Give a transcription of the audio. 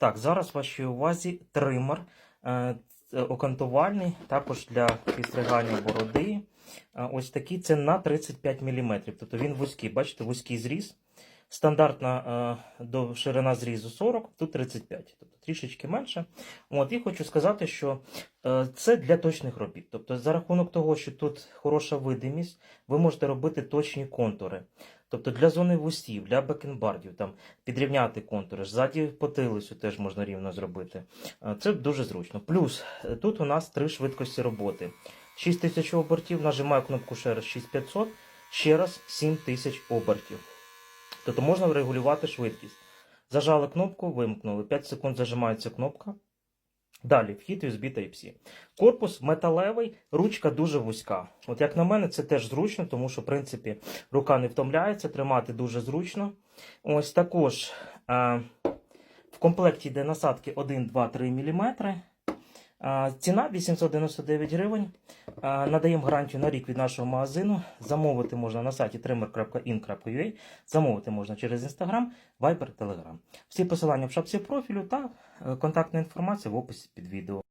Так, зараз вашій увазі тример е, окантувальний, також для підстригання бороди. Е, Ось такий це на 35 мм. Тобто він вузький, бачите, вузький зріз. Стандартна е, до ширина зрізу 40, тут 35, тобто трішечки менше. От, і хочу сказати, що е, це для точних робіт. Тобто, за рахунок того, що тут хороша видимість, ви можете робити точні контури. Тобто для зони вустів, для бекенбардів, там підрівняти контури, ззаді потилицю теж можна рівно зробити. Е, Це дуже зручно. Плюс тут у нас три швидкості роботи. 6000 обертів, нажимаю кнопку ще раз 6500, ще раз 7000 обертів. Тобто можна регулювати швидкість. Зажали кнопку, вимкнули. 5 секунд зажимається кнопка. Далі вхід USB Type-C. Корпус металевий, ручка дуже вузька. От як на мене, це теж зручно, тому що, в принципі, рука не втомляється, тримати дуже зручно. Ось також е, в комплекті йде насадки 1, 2, 3 мм. Ціна 899 гривень. Надаємо гарантію на рік від нашого магазину. Замовити можна на сайті trimmer.in.ua. Замовити можна через Instagram, Viber, Telegram. Всі посилання в шапці профілю та е, контактна інформація в описі під відео.